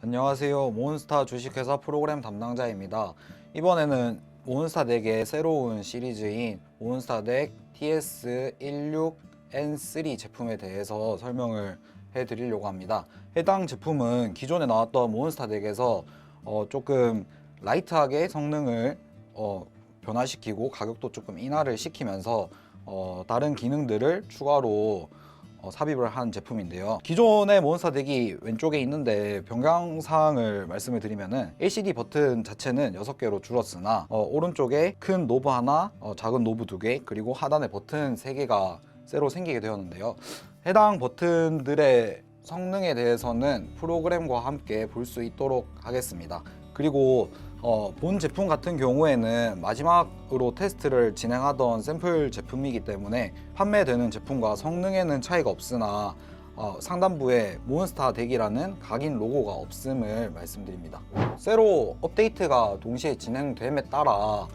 안녕하세요. 몬스타 주식회사 프로그램 담당자입니다. 이번에는 몬스타 덱의 새로운 시리즈인 몬스타 덱 TS16N3 제품에 대해서 설명을 해드리려고 합니다. 해당 제품은 기존에 나왔던 몬스타 덱에서 어, 조금 라이트하게 성능을 어, 변화시키고 가격도 조금 인하를 시키면서 어, 다른 기능들을 추가로 어, 삽입을 한 제품인데요. 기존의 몬스터 덱이 왼쪽에 있는데 변경사항을 말씀을 드리면은 LCD 버튼 자체는 6개로 줄었으나 어, 오른쪽에 큰 노브 하나, 어, 작은 노브 2개, 그리고 하단에 버튼 3개가 새로 생기게 되었는데요. 해당 버튼들의 성능에 대해서는 프로그램과 함께 볼 수 있도록 하겠습니다. 그리고 어, 본 제품 같은 경우에는 마지막으로 테스트를 진행하던 샘플 제품이기 때문에 판매되는 제품과 성능에는 차이가 없으나 어, 상단부에 몬스타 덱이라는 각인 로고가 없음을 말씀드립니다. 새로 업데이트가 동시에 진행됨에 따라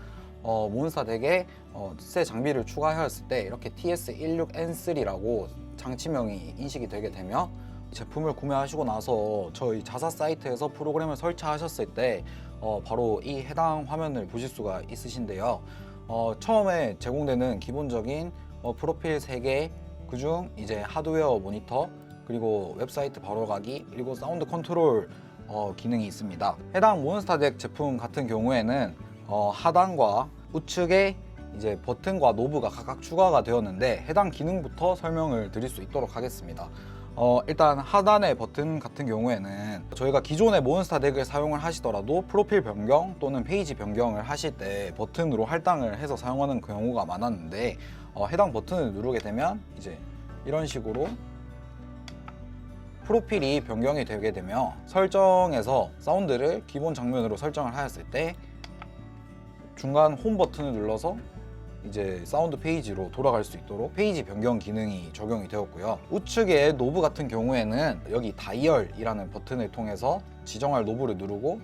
어, 몬스타 덱에 어, 새 장비를 추가하였을 때 이렇게 TS16N3라고 장치명이 인식이 되게 되며 제품을 구매하시고 나서 저희 자사 사이트에서 프로그램을 설치하셨을 때 어, 바로 이 해당 화면을 보실 수가 있으신데요. 어, 처음에 제공되는 기본적인 어, 프로필 3개, 그중 이제 하드웨어 모니터, 그리고 웹사이트 바로가기, 그리고 사운드 컨트롤 어, 기능이 있습니다. 해당 몬스타 덱 제품 같은 경우에는 어, 하단과 우측에 이제 버튼과 노브가 각각 추가가 되었는데 해당 기능부터 설명을 드릴 수 있도록 하겠습니다. 어, 일단 하단의 버튼 같은 경우에는 저희가 기존의 몬스타 덱을 사용을 하시더라도 프로필 변경 또는 페이지 변경을 하실 때 버튼으로 할당을 해서 사용하는 경우가 많았는데 어, 해당 버튼을 누르게 되면 이제 이런 식으로 프로필이 변경이 되게 되며 설정에서 사운드를 기본 장면으로 설정을 하였을 때 중간 홈 버튼을 눌러서 이제 사운드 페이지로 돌아갈 수 있도록 페이지 변경 기능이 적용이 되었고요. 우측의 노브 같은 경우에는 여기 다이얼이라는 버튼을 통해서 지정할 노브를 누르고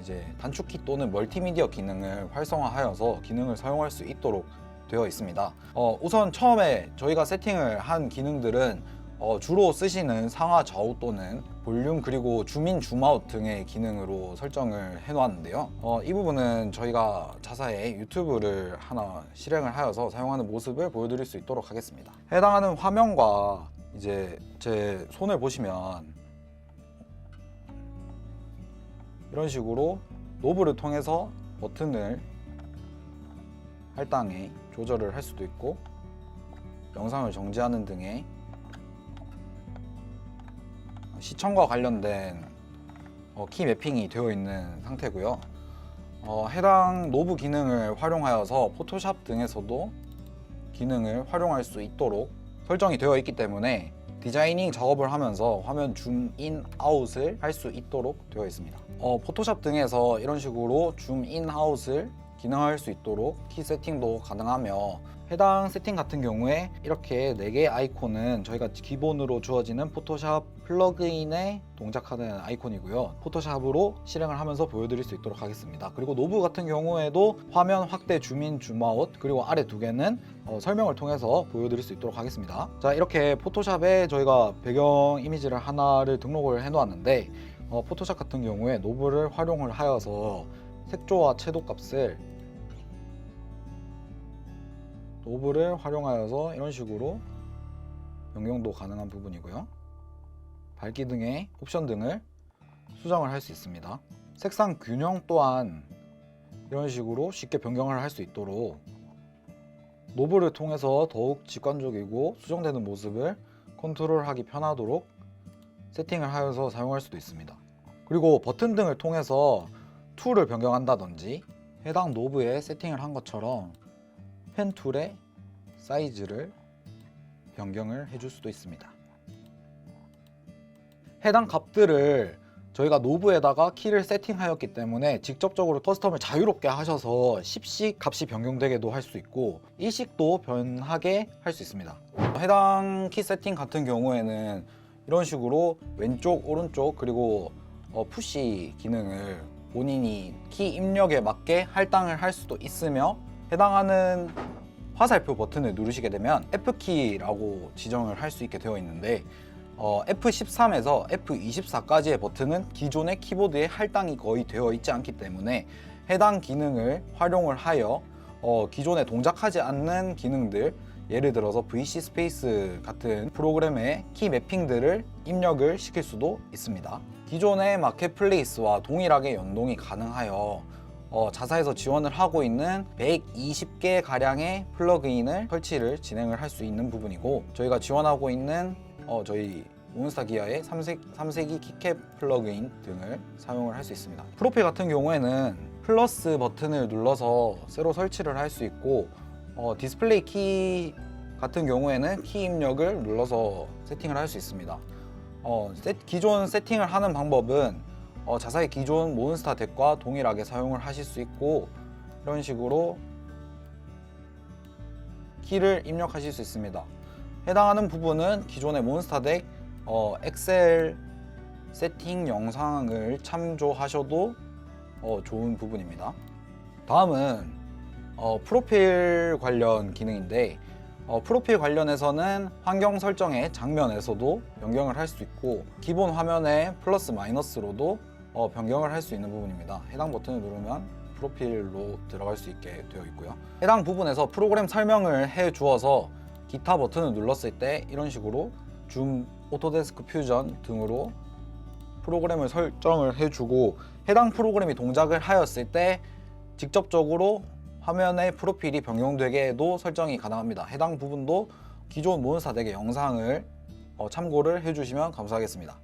이제 단축키 또는 멀티미디어 기능을 활성화하여서 기능을 사용할 수 있도록 되어 있습니다. 어, 우선 처음에 저희가 세팅을 한 기능들은 어, 주로 쓰시는 상하 좌우 또는 볼륨 그리고 줌인 줌아웃 등의 기능으로 설정을 해놓았는데요. 어, 이 부분은 저희가 자사에 유튜브를 하나 실행을 하여서 사용하는 모습을 보여드릴 수 있도록 하겠습니다. 해당하는 화면과 이제 제 손을 보시면 이런 식으로 노브를 통해서 버튼을 할당에 조절을 할 수도 있고 영상을 정지하는 등의 시청과 관련된 어, 키 매핑이 되어 있는 상태고요. 어, 해당 노브 기능을 활용하여서 포토샵 등에서도 기능을 활용할 수 있도록 설정이 되어 있기 때문에 디자이닝 작업을 하면서 화면 줌 인 아웃을 할 수 있도록 되어 있습니다. 어, 포토샵 등에서 이런 식으로 줌 인 아웃을 기능할 수 있도록 키 세팅도 가능하며 해당 세팅 같은 경우에 이렇게 4개의 아이콘은 저희가 기본으로 주어지는 포토샵 플러그인에 동작하는 아이콘이고요. 포토샵으로 실행을 하면서 보여드릴 수 있도록 하겠습니다. 그리고 노브 같은 경우에도 화면 확대 줌인 줌아웃 그리고 아래 두 개는 어, 설명을 통해서 보여드릴 수 있도록 하겠습니다. 자 이렇게 포토샵에 저희가 배경 이미지를 하나를 등록을 해놓았는데 어, 포토샵 같은 경우에 노브를 활용을 하여서 색조와 채도 값을 노브를 활용하여서 이런 식으로 변경도 가능한 부분이고요. 밝기 등의 옵션 등을 수정을 할 수 있습니다. 색상 균형 또한 이런 식으로 쉽게 변경을 할 수 있도록 노브를 통해서 더욱 직관적이고 수정되는 모습을 컨트롤하기 편하도록 세팅을 하여서 사용할 수도 있습니다. 그리고 버튼 등을 통해서 툴을 변경한다든지 해당 노브에 세팅을 한 것처럼 펜 툴의 사이즈를 변경을 해줄 수도 있습니다. 해당 값들을 저희가 노브에다가 키를 세팅하였기 때문에 직접적으로 커스텀을 자유롭게 하셔서 10식 값이 변경되게도 할 수 있고 일식도 변하게 할 수 있습니다. 해당 키 세팅 같은 경우에는 이런 식으로 왼쪽, 오른쪽 그리고 어, 푸시 기능을 본인이 키 입력에 맞게 할당을 할 수도 있으며 해당하는 화살표 버튼을 누르시게 되면 F키라고 지정을 할 수 있게 되어 있는데 어, F13에서 F24까지의 버튼은 기존의 키보드에 할당이 거의 되어 있지 않기 때문에 해당 기능을 활용을 하여 어, 기존에 동작하지 않는 기능들 예를 들어서 VC 스페이스 같은 프로그램의 키 매핑들을 입력을 시킬 수도 있습니다. 기존의 마켓플레이스와 동일하게 연동이 가능하여 어, 자사에서 지원을 하고 있는 120개 가량의 플러그인을 설치를 진행을 할 수 있는 부분이고 저희가 지원하고 있는 어, 저희 몬스타 기어의 3색, 3세기 키캡 플러그인 등을 사용을 할 수 있습니다. 프로필 같은 경우에는 플러스 버튼을 눌러서 새로 설치를 할 수 있고 어, 디스플레이 키 같은 경우에는 키 입력을 눌러서 세팅을 할 수 있습니다. 어, 세- 기존 세팅을 하는 방법은 어, 자사의 기존 몬스타 덱과 동일하게 사용을 하실 수 있고 이런 식으로 키를 입력하실 수 있습니다. 해당하는 부분은 기존의 몬스타 덱 어, 엑셀 세팅 영상을 참조하셔도 어, 좋은 부분입니다. 다음은 어, 프로필 관련 기능인데 어, 프로필 관련해서는 환경 설정의 장면에서도 변경을 할 수 있고 기본 화면에 플러스 마이너스로도 어, 변경을 할 수 있는 부분입니다. 해당 버튼을 누르면 프로필로 들어갈 수 있게 되어 있고요. 해당 부분에서 프로그램 설명을 해 주어서 기타 버튼을 눌렀을 때 이런 식으로 줌, 오토데스크 퓨전 등으로 프로그램을 설정을 해주고 해당 프로그램이 동작을 하였을 때 직접적으로 화면의 프로필이 변경되게도 설정이 가능합니다. 해당 부분도 기존 몬스타 덱의 영상을 어, 참고를 해주시면 감사하겠습니다.